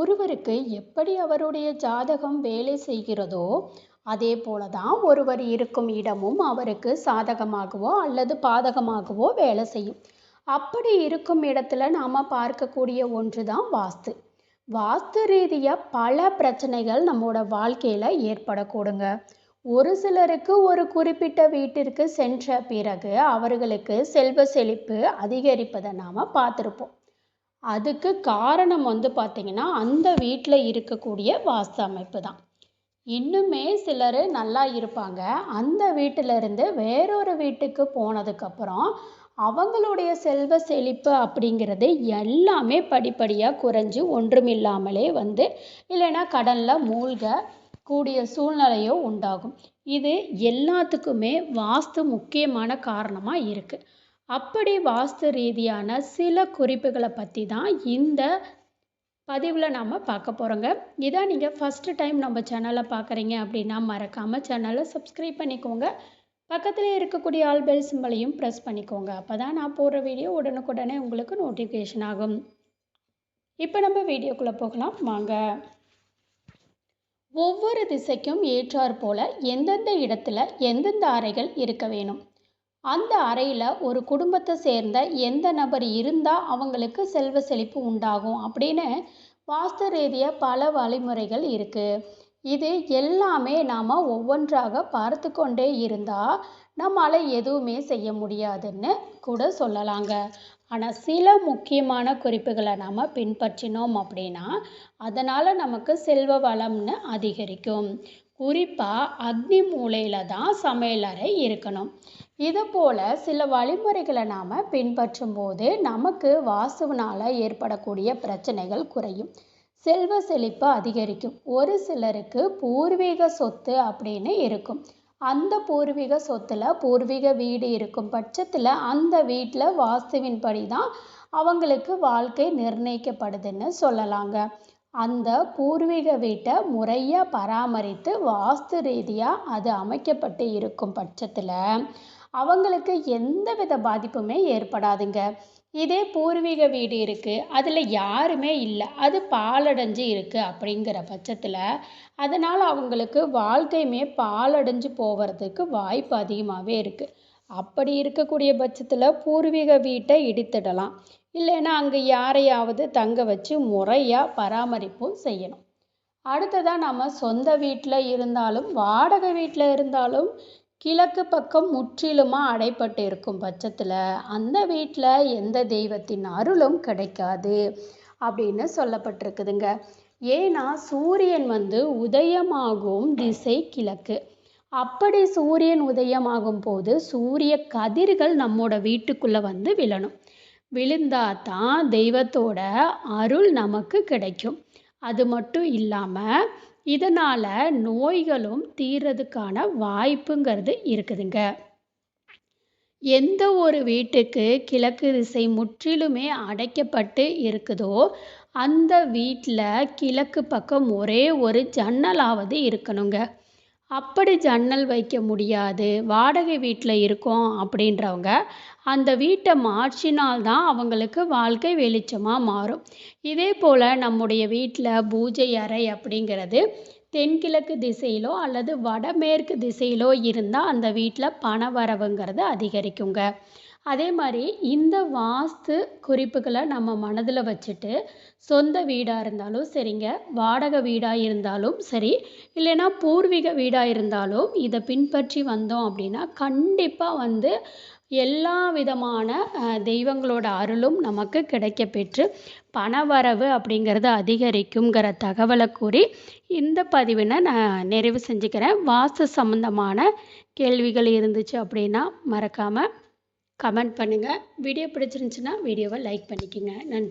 ஒருவருக்கு எப்படி அவருடைய ஜாதகம் வேலை செய்கிறதோ அதே போல தான் ஒருவர் இருக்கும் இடமும் அவருக்கு சாதகமாகவோ அல்லது பாதகமாகவோ வேலை செய்யும். அப்படி இருக்கும் இடத்துல நாம் பார்க்கக்கூடிய ஒன்று தான் வாஸ்து. வாஸ்து ரீதியாக பல பிரச்சனைகள் நம்மளோட வாழ்க்கையில் ஏற்படக்கூடுங்க. ஒரு சிலருக்கு ஒரு குறிப்பிட்ட வீட்டிற்கு சென்ற பிறகு அவர்களுக்கு செல்வ செழிப்பு அதிகரிப்பதை நாம் பார்த்துருப்போம். அதுக்கு காரணம் வந்து பார்த்திங்கன்னா அந்த வீட்டில் இருக்கக்கூடிய வாஸ்து அமைப்பு தான் இன்னுமே சிலர் நல்லா இருப்பாங்க. அந்த வீட்டிலிருந்து வேறொரு வீட்டுக்கு போனதுக்கப்புறம் அவங்களுடைய செல்வ செழிப்பு அப்படிங்கிறது எல்லாமே படிப்படியாக குறைஞ்சி ஒன்றுமில்லாமலே வந்து இல்லைன்னா கடனில் மூழ்க கூடிய சூழ்நிலையோ உண்டாகும். இது எல்லாத்துக்குமே வாஸ்து முக்கியமான காரணமாக இருக்குது அப்படி வாஸ்து ரீதியான சில குறிப்புகளை பற்றி தான் இந்த பதிவில் நாம் பார்க்க போகிறோங்க இதான் நீங்கள் ஃபஸ்ட்டு டைம் நம்ம சேனலை பார்க்குறீங்க அப்படின்னா மறக்காமல் சேனலை சப்ஸ்கிரைப் பண்ணிக்கோங்க. பக்கத்தில் இருக்கக்கூடிய ஆல் பெல் சிம்பளையும் ப்ரெஸ் பண்ணிக்கோங்க. அப்போ தான் நான் போடுற வீடியோ உடனுக்குடனே உங்களுக்கு நோட்டிஃபிகேஷன் ஆகும். இப்போ நம்ம வீடியோக்குள்ளே போகலாம். வாங்க. ஒவ்வொரு திசைக்கும் ஏற்றாற் போல எந்தெந்த இடத்துல எந்தெந்த அறைகள் இருக்க வேணும் அந்த அறையில் ஒரு குடும்பத்தை சேர்ந்த எந்த நபர் இருந்தால் அவங்களுக்கு செல்வ செழிப்பு உண்டாகும் அப்படின்னு வாஸ்து ரீதியாக பல வழிமுறைகள் இருக்குது இது எல்லாமே நாம் ஒவ்வொன்றாக பார்த்து கொண்டே இருந்தால் நம்மளால் எதுவுமே செய்ய முடியாதுன்னு கூட சொல்லலாங்க. ஆனால் சில முக்கியமான குறிப்புகளை நாம் பின்பற்றினோம் அப்படின்னா அதனால் நமக்கு செல்வ வளம்னு அதிகரிக்கும். குறிப்பாக அக்னி மூலையில் தான் சமையலறை இருக்கணும். இது போல் சில வழிமுறைகளை நாம் பின்பற்றும் போது நமக்கு வாசுவினால் ஏற்படக்கூடிய பிரச்சனைகள் குறையும். செல்வ செழிப்பு அதிகரிக்கும். ஒரு சிலருக்கு பூர்வீக சொத்து அப்படின்னு இருக்கும். அந்த பூர்வீக சொத்தில் பூர்வீக வீடு இருக்கும் பட்சத்தில் அந்த வீட்டில் வாஸ்துவின்படி தான் அவங்களுக்கு வாழ்க்கை நிர்ணயிக்கப்படுதுன்னு சொல்லலாங்க. அந்த பூர்வீக வீட்டை முறையாக பராமரித்து வாஸ்து ரீதியாக அது அமைக்கப்பட்டு இருக்கும் பட்சத்தில் அவங்களுக்கு எந்த வித பாதிப்புமே ஏற்படாதுங்க. இதே பூர்வீக வீடு இருக்குது அதில் யாருமே இல்லை அது பாலடைஞ்சு இருக்குது அப்படிங்கிற பட்சத்தில் அதனால் அவங்களுக்கு வாழ்க்கையுமே பாலடைஞ்சு போகிறதுக்கு வாய்ப்பு அதிகமாகவே இருக்குது அப்படி இருக்கக்கூடிய பட்சத்தில் பூர்வீக வீட்டை இடித்திடலாம். இல்லைன்னா அங்கே யாரையாவது தங்க வச்சு முறையாக பராமரிப்பும் செய்யணும். அடுத்ததாக நம்ம சொந்த வீட்டில் இருந்தாலும் வாடகை வீட்டில் இருந்தாலும் கிழக்கு பக்கம் முற்றிலுமாக அடைப்பட்டு இருக்கும் பட்சத்தில் அந்த வீட்டில் எந்த தெய்வத்தின் அருளும் கிடைக்காது அப்படின்னு சொல்லப்பட்டிருக்குதுங்க. ஏன்னா சூரியன் வந்து உதயமாகும் திசை கிழக்கு. அப்படி சூரியன் உதயமாகும் போது சூரிய கதிர்கள் நம்மோட வீட்டுக்குள்ளே வந்து விழணும். விழுந்தா தான் தெய்வத்தோட அருள் நமக்கு கிடைக்கும். அது மட்டும் இல்லாமல் இதனால் நோய்களும் தீர்றதுக்கான வாய்ப்புங்கிறது இருக்குதுங்க. எந்த ஒரு வீட்டுக்கு கிழக்கு திசை முற்றிலுமே அடைக்கப்பட்டு இருக்குதோ அந்த வீட்டில் கிழக்கு பக்கம் ஒரே ஒரு ஜன்னலாவது இருக்கணுங்க. அப்படி ஜன்னல் வைக்க முடியாது. வாடகை வீட்டில் இருக்கோம் அப்படின்றவங்க அந்த வீட்டை மாற்றினால்தான் அவங்களுக்கு வாழ்க்கை வெளிச்சமாக மாறும். இதே போல் நம்முடைய வீட்டில் பூஜை அறை அப்படிங்கிறது தென்கிழக்கு திசையிலோ அல்லது வடமேற்கு திசையிலோ இருந்தால் அந்த வீட்டில் பண வரவுங்கிறது அதிகரிக்குங்க. அதே மாதிரி இந்த வாஸ்து குறிப்புகளை நம்ம மனதில் வச்சுட்டு சொந்த வீடாக இருந்தாலும் சரிங்க வாடகை வீடாக இருந்தாலும் சரி இல்லைன்னா பூர்வீக வீடாக இருந்தாலும் இதை பின்பற்றி வந்தோம் அப்படின்னா கண்டிப்பாக வந்து எல்லா விதமான தெய்வங்களோட அருளும் நமக்கு கிடைக்க பெற்று பணவரவு அப்படிங்கிறது அதிகரிக்குங்கிற தகவலை கூறி இந்த பதிவினை நான் நிறைவு செஞ்சுக்கிறேன். வாஸ்து சம்மந்தமான கேள்விகள் இருந்துச்சு அப்படின்னா மறக்காமல் கமெண்ட் பண்ணுங்கள் வீடியோ பிடிச்சிருந்துச்சின்னா வீடியோவை லைக் பண்ணிக்கோங்க. நன்றி.